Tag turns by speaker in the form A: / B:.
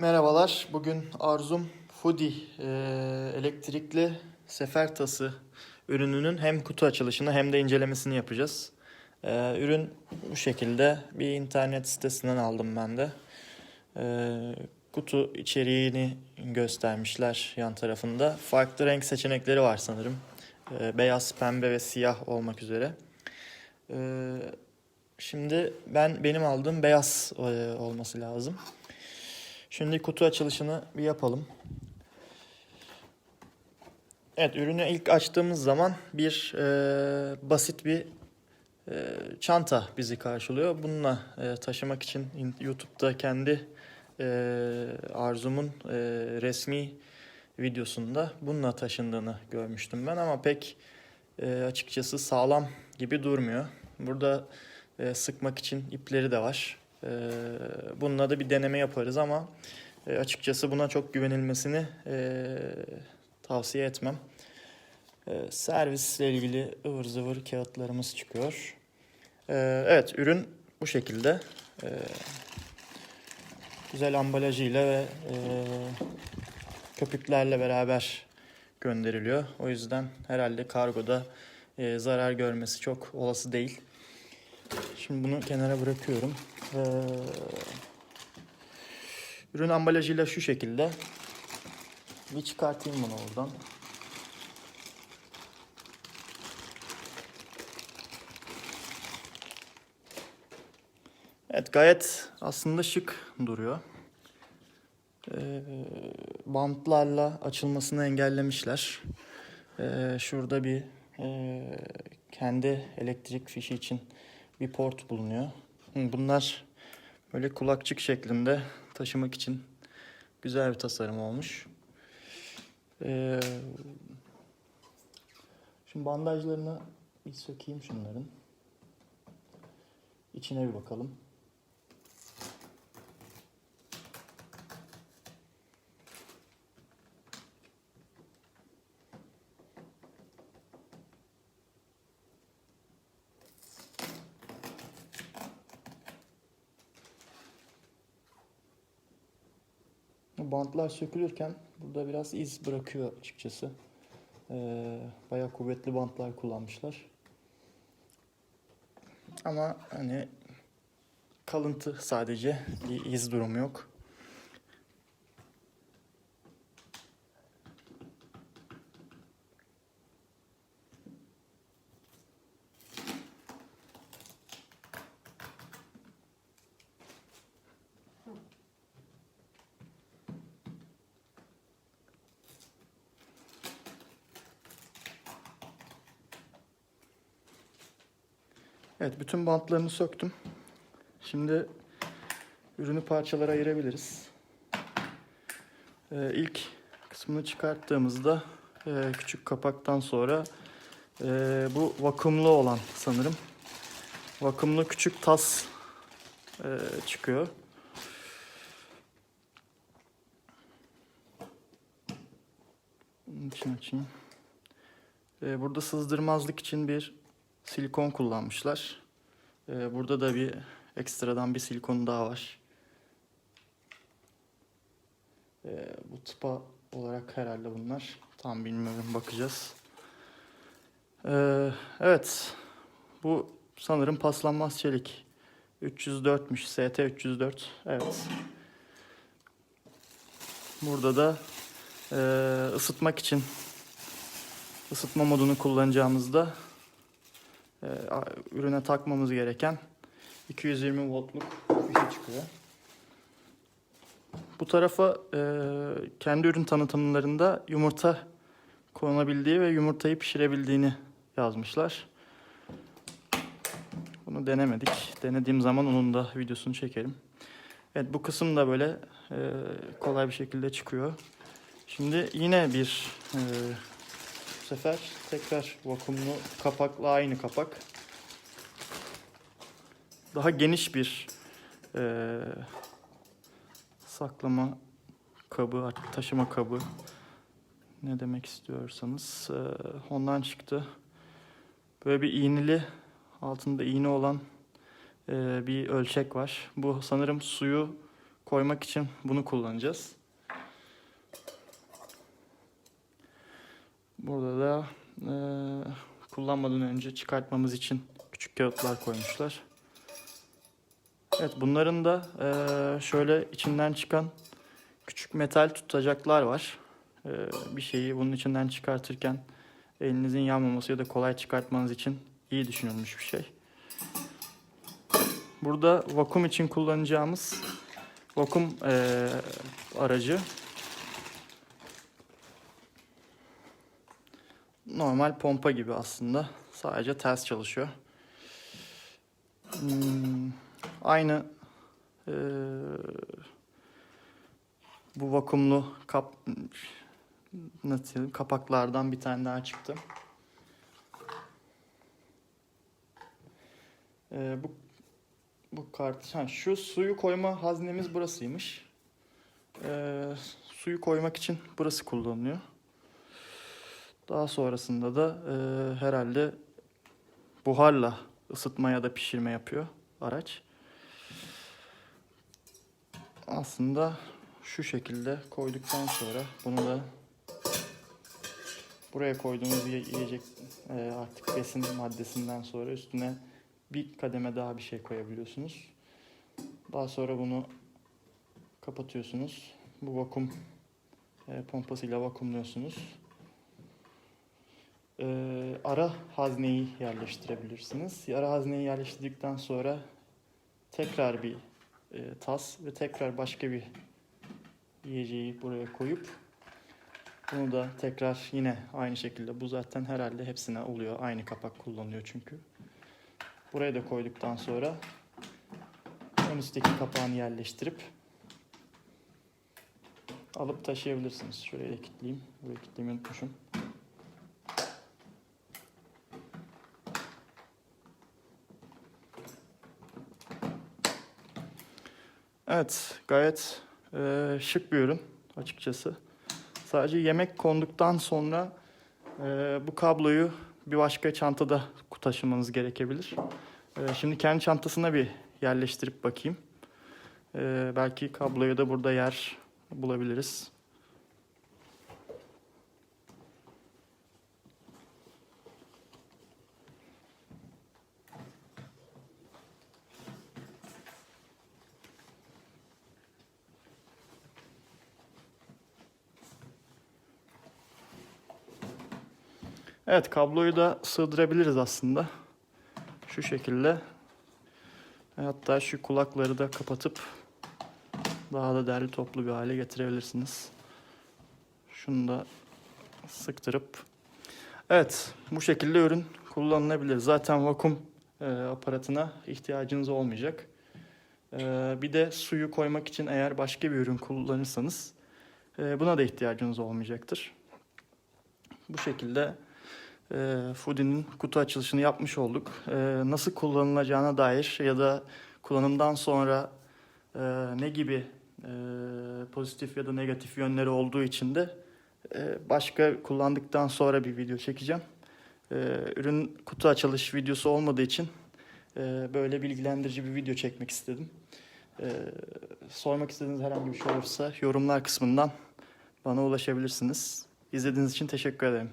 A: Merhabalar. Bugün Arzum Foodie e, elektrikli sefer tası ürününün hem kutu açılışını hem de incelemesini yapacağız. E, ürün bu şekilde bir internet sitesinden aldım ben de. E, kutu içeriğini göstermişler yan tarafında. Farklı renk seçenekleri var sanırım. E, beyaz, pembe ve siyah olmak üzere. E, şimdi ben benim aldığım beyaz e, olması lazım. Şimdi kutu açılışını bir yapalım. Evet ürünü ilk açtığımız zaman bir e, basit bir e, çanta bizi karşılıyor. Bununla e, taşımak için in- YouTube'da kendi e, Arzum'un e, resmi videosunda bununla taşındığını görmüştüm ben ama pek e, açıkçası sağlam gibi durmuyor. Burada e, sıkmak için ipleri de var. E, bununla da bir deneme yaparız ama e, açıkçası buna çok güvenilmesini e, tavsiye etmem. E, servisle ilgili ıvır zıvır kağıtlarımız çıkıyor. E, evet ürün bu şekilde. Güzel ambalajıyla ve e, köpüklerle beraber gönderiliyor. O yüzden herhalde kargoda zarar görmesi çok olası değil. Şimdi bunu kenara bırakıyorum. Ee, ürün ambalajıyla şu şekilde. Bir çıkartayım bunu oradan. Evet gayet aslında şık duruyor. Ee, bantlarla açılmasını engellemişler. Ee, şurada bir e, kendi elektrik fişi için bir port bulunuyor. Bunlar böyle kulakçık şeklinde taşımak için güzel bir tasarım olmuş. Ee, şimdi bandajlarını bir sökeyim şunların. İçine bir bakalım. Bantlar sökülürken burada biraz iz bırakıyor açıkçası. Ee, bayağı kuvvetli bantlar kullanmışlar. Ama hani kalıntı sadece bir iz durumu yok. Evet, bütün bantlarını söktüm. Şimdi ürünü parçalara ayırabiliriz. Ee, ilk kısmını çıkarttığımızda e, küçük kapaktan sonra e, bu vakumlu olan sanırım. Vakumlu küçük tas e, çıkıyor. Bunun için açayım. E, burada sızdırmazlık için bir silikon kullanmışlar. Ee, burada da bir ekstradan bir silikon daha var. Ee, bu tıpa olarak herhalde bunlar. Tam bilmiyorum bakacağız. Ee, evet. Bu sanırım paslanmaz çelik. 304'müş. ST 304. Evet. Burada da e, ısıtmak için ısıtma modunu kullanacağımızda e, ürüne takmamız gereken 220 voltluk fişi çıkıyor. Bu tarafa e, kendi ürün tanıtımlarında yumurta konabildiği ve yumurtayı pişirebildiğini yazmışlar. Bunu denemedik. Denediğim zaman onun da videosunu çekerim. Evet bu kısım da böyle e, kolay bir şekilde çıkıyor. Şimdi yine bir e, sefer tekrar vakumlu kapakla aynı kapak. Daha geniş bir eee, saklama kabı, artık taşıma kabı ne demek istiyorsanız eee, ondan çıktı. Böyle bir iğneli altında iğne olan eee, bir ölçek var. Bu sanırım suyu koymak için bunu kullanacağız. Burada da e, kullanmadan önce çıkartmamız için küçük kağıtlar koymuşlar. Evet bunların da e, şöyle içinden çıkan küçük metal tutacaklar var. E, bir şeyi bunun içinden çıkartırken elinizin yanmaması ya da kolay çıkartmanız için iyi düşünülmüş bir şey. Burada vakum için kullanacağımız vakum e, aracı normal pompa gibi aslında. Sadece ters çalışıyor. Hmm, aynı e, bu vakumlu kap nasıl kapaklardan bir tane daha çıktı. E, bu bu kart ha, şu suyu koyma haznemiz burasıymış. E, suyu koymak için burası kullanılıyor. Daha sonrasında da e, herhalde buharla ısıtma ya da pişirme yapıyor araç. Aslında şu şekilde koyduktan sonra bunu da buraya koyduğumuz ye- yiyecek e, artık besin maddesinden sonra üstüne bir kademe daha bir şey koyabiliyorsunuz. Daha sonra bunu kapatıyorsunuz. Bu vakum e, pompasıyla vakumluyorsunuz. Ee, ara hazneyi yerleştirebilirsiniz. Ara hazneyi yerleştirdikten sonra tekrar bir e, tas ve tekrar başka bir yiyeceği buraya koyup bunu da tekrar yine aynı şekilde bu zaten herhalde hepsine oluyor. Aynı kapak kullanılıyor çünkü. Buraya da koyduktan sonra ön üstteki kapağını yerleştirip alıp taşıyabilirsiniz. Şuraya da kilitleyeyim. Buraya kilitlemeyi unutmuşum. Evet, gayet e, şık bir ürün açıkçası. Sadece yemek konduktan sonra e, bu kabloyu bir başka çantada taşımanız gerekebilir. E, şimdi kendi çantasına bir yerleştirip bakayım. E, belki kabloyu da burada yer bulabiliriz. Evet kabloyu da sığdırabiliriz aslında. Şu şekilde. Hatta şu kulakları da kapatıp daha da derli toplu bir hale getirebilirsiniz. Şunu da sıktırıp. Evet bu şekilde ürün kullanılabilir. Zaten vakum e, aparatına ihtiyacınız olmayacak. E, bir de suyu koymak için eğer başka bir ürün kullanırsanız e, buna da ihtiyacınız olmayacaktır. Bu şekilde e, Foodie'nin kutu açılışını yapmış olduk. E, nasıl kullanılacağına dair ya da kullanımdan sonra e, ne gibi e, pozitif ya da negatif yönleri olduğu için de e, başka kullandıktan sonra bir video çekeceğim. E, ürün kutu açılış videosu olmadığı için e, böyle bilgilendirici bir video çekmek istedim. E, sormak istediğiniz herhangi bir şey olursa yorumlar kısmından bana ulaşabilirsiniz. İzlediğiniz için teşekkür ederim.